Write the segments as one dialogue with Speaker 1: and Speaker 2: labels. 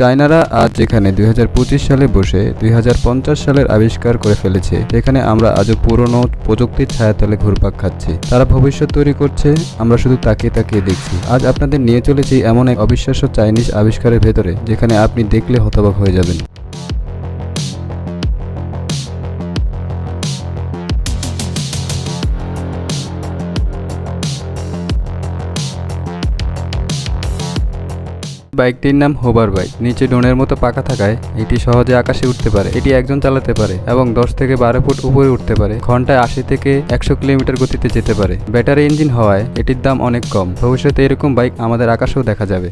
Speaker 1: চায়নারা আজ যেখানে দুই সালে বসে দুই হাজার পঞ্চাশ সালের আবিষ্কার করে ফেলেছে। যেখানে আমরা আজও পুরনো প্রযুক্তির ছায়াতলে ঘুরপাক খাচ্ছি। তারা ভবিষ্যৎ তৈরি করছে, আমরা শুধু তাকিয়ে তাকিয়ে দেখছি। আজ আপনাদের নিয়ে চলেছি এমন এক অবিশ্বাস্য চাইনিজ আবিষ্কারের ভেতরে, যেখানে আপনি দেখলে হতবাক হয়ে যাবেন। বাইকটির নাম হোবার বাইক। নিচে ডোনের মতো পাকা থাকায় এটি সহজে আকাশে উঠতে পারে। এটি একজন চালাতে পারে এবং দশ থেকে বারো ফুট উপরে উঠতে পারে। ঘন্টায় আশি থেকে একশো কিলোমিটার গতিতে যেতে পারে। ব্যাটারি ইঞ্জিন হওয়ায় এটির দাম অনেক কম। ভবিষ্যতে এরকম বাইক আমাদের আকাশেও দেখা যাবে।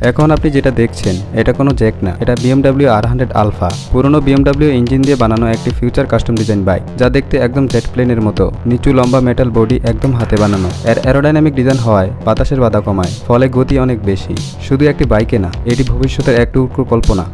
Speaker 1: এখন আপনি যেটা দেখছেন, এটা কোনো জ্যাক না। এটা বিএমডাব্লিউ আর হান্ড্রেড আলফা পুরনো বিএমডাব্লিউ ইঞ্জিন দিয়ে বানানো একটি ফিউচার কাস্টম ডিজাইন বাইক যা দেখতে একদম জেট প্লেনের মতো। নিচু লম্বা মেটাল বডি একদম হাতে বানানো। এর অ্যারোডাইনামিক ডিজাইন হওয়ায় বাতাসের বাধা কমায়, ফলে গতি অনেক বেশি। শুধু একটি বাইকে না, এটি ভবিষ্যতের এক টুকরো কল্পনা।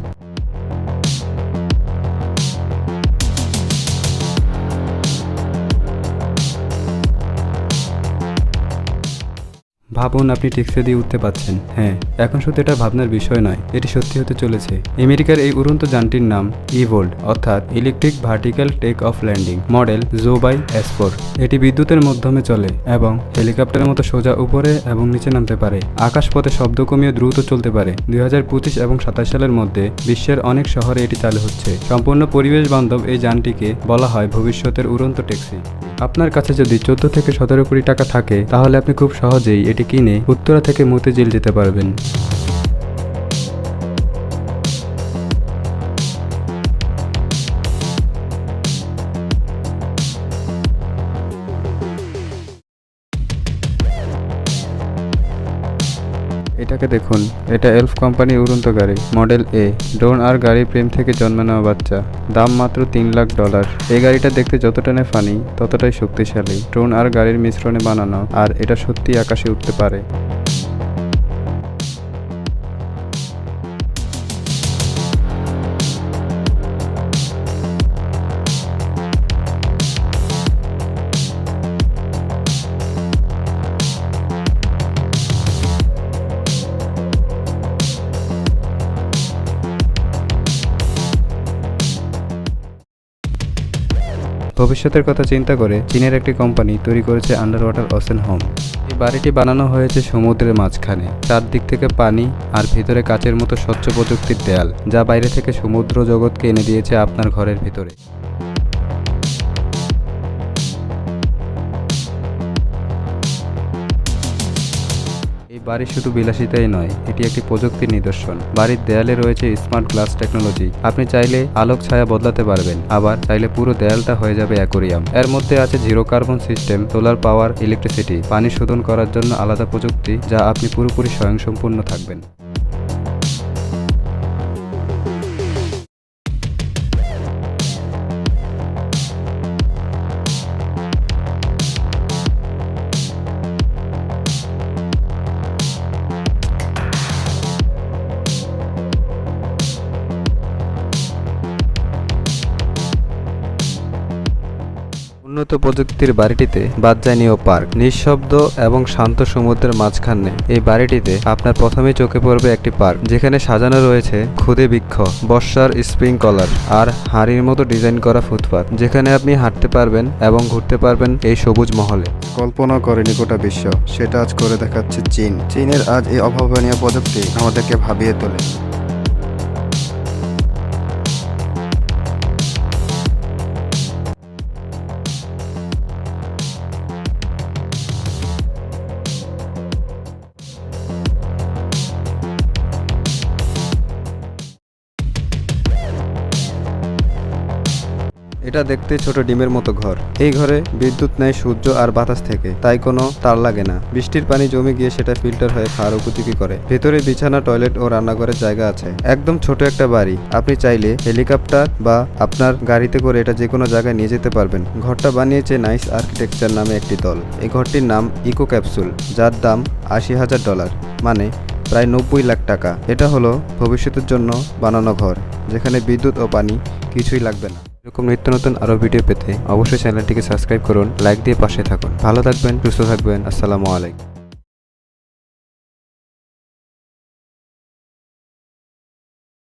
Speaker 1: ভাবুন আপনি টেক্সে দিয়ে উঠতে পাচ্ছেন হ্যাঁ এখন শুধু এটা ভাবনার বিষয় নয়, এটি সত্যি হতে চলেছে। আমেরিকার এই উড়ন্ত যানটির নাম ইভোল্ড অর্থাৎ electric vertical take off landing model Joby S four এটি বিদ্যুতের মাধ্যমে চলে এবং হেলিকপ্টারের মতো সোজা উপরে এবং নিচে নামতে পারে। আকাশপথে শব্দ কমিয়ে দ্রুত চলতে পারে। দুই হাজার পঁচিশ এবং সাতাশ সালের মধ্যে বিশ্বের অনেক শহরে এটি চালু হচ্ছে। সম্পূর্ণ পরিবেশ বান্ধব এই যানটিকে বলা হয় ভবিষ্যতের উড়ন্ত ট্যাক্সি। আপনার কাছে যদি চোদ্দ থেকে সতেরো কোটি টাকা থাকে, তাহলে আপনি খুব সহজেই এটি কিনে উত্তরা থেকে মতিঝিল যেতে পারবেন। এটাকে দেখুন, এটা এলফ কোম্পানি উড়ন্ত গাড়ি, মডেল এ। ড্রোন আর গাড়ি প্রেম থেকে জন্ম নেওয়া বাচ্চা, দাম মাত্র তিন লাখ ডলার। এই গাড়িটা দেখতে যতটা না ফানি ততটাই শক্তিশালী। ড্রোন আর গাড়ির মিশ্রণে বানানো, আর এটা সত্যি আকাশে উঠতে পারে। ভবিষ্যতের কথা চিন্তা করে চীনের একটি কোম্পানি তৈরি করেছে আন্ডার ওয়াটার অসেন হোম এই বাড়িটি বানানো হয়েছে সমুদ্রের মাঝখানে। চারদিক থেকে পানি আর ভিতরে কাচের মতো স্বচ্ছ প্রযুক্তির দেয়াল, যা বাইরে থেকে সমুদ্র জগৎকে এনে দিয়েছে আপনার ঘরের ভিতরে। এই বাড়ি শুধু বিলাসিতাই নয়, এটি একটি প্রযুক্তির নিদর্শন। বাড়ির দেয়ালে রয়েছে স্মার্ট গ্লাস টেকনোলজি। আপনি চাইলে আলোক ছায়া বদলাতে পারবেন, আবার চাইলে পুরো দেয়ালটা হয়ে যাবে অ্যাকোরিয়াম। এর মধ্যে আছে zero carbon system, solar power, electricity, পানি শোধন করার জন্য আলাদা প্রযুক্তি, যা আপনি পুরোপুরি স্বয়ংসম্পূর্ণ থাকবেন। প্রযুক্তির বাড়িটিতে বাদ যায়নি ও পার্ক, নিঃশব্দ এবং শান্ত সমুদ্রের মাঝখানে। এই বাড়িটিতে আপনার প্রথমেই চোখে পড়বে একটি পার্ক, যেখানে সাজানো রয়েছে খুদে বৃক্ষ, বর্ষার স্প্রিংকলার আর হাড়ির মতো ডিজাইন করা ফুটপাথ যেখানে আপনি হাঁটতে পারবেন এবং ঘুরতে পারবেন এই সবুজ মহলে।
Speaker 2: কল্পনা করেনি গোটা বিশ্ব, সেটা আজ করে দেখাচ্ছে চীন। চীনের আজ এই অভাবনীয় প্রযুক্তি আমাদেরকে ভাবিয়ে তোলে। এটা দেখতে ছোট ডিমের মতো ঘর। এই ঘরে বিদ্যুৎ নেয় সূর্য আর বাতাস থেকে, তাই কোনো তার লাগে না। বৃষ্টির পানি জমে গিয়ে সেটা ফিল্টার হয়ে খাওয়ার উপযোগী করে। ভেতরে বিছানা, টয়লেট ও রান্নাঘরের জায়গা আছে। একদম ছোট একটা বাড়ি। আপনি চাইলে হেলিকপ্টার বা আপনার গাড়িতে করে এটা যে কোনো জায়গায় নিয়ে যেতে পারবেন। ঘরটা বানিয়েছে নাইস আর্কিটেকচার নামে একটি দল। এই ঘরটির নাম ইকো ক্যাপসুল, যার দাম আশি হাজার ডলার মানে প্রায় নব্বই লাখ টাকা। এটা হলো ভবিষ্যতের জন্য বানানো ঘর, যেখানে বিদ্যুৎ ও পানি কিছুই লাগবে না। এরকম নিত্য নতুন আরও ভিডিও পেতে অবশ্যই চ্যানেলটিকে সাবস্ক্রাইব করুন লাইক দিয়ে পাশে থাকুন। ভালো থাকবেন, সুস্থ থাকবেন, আসসালামু আলাইকুম।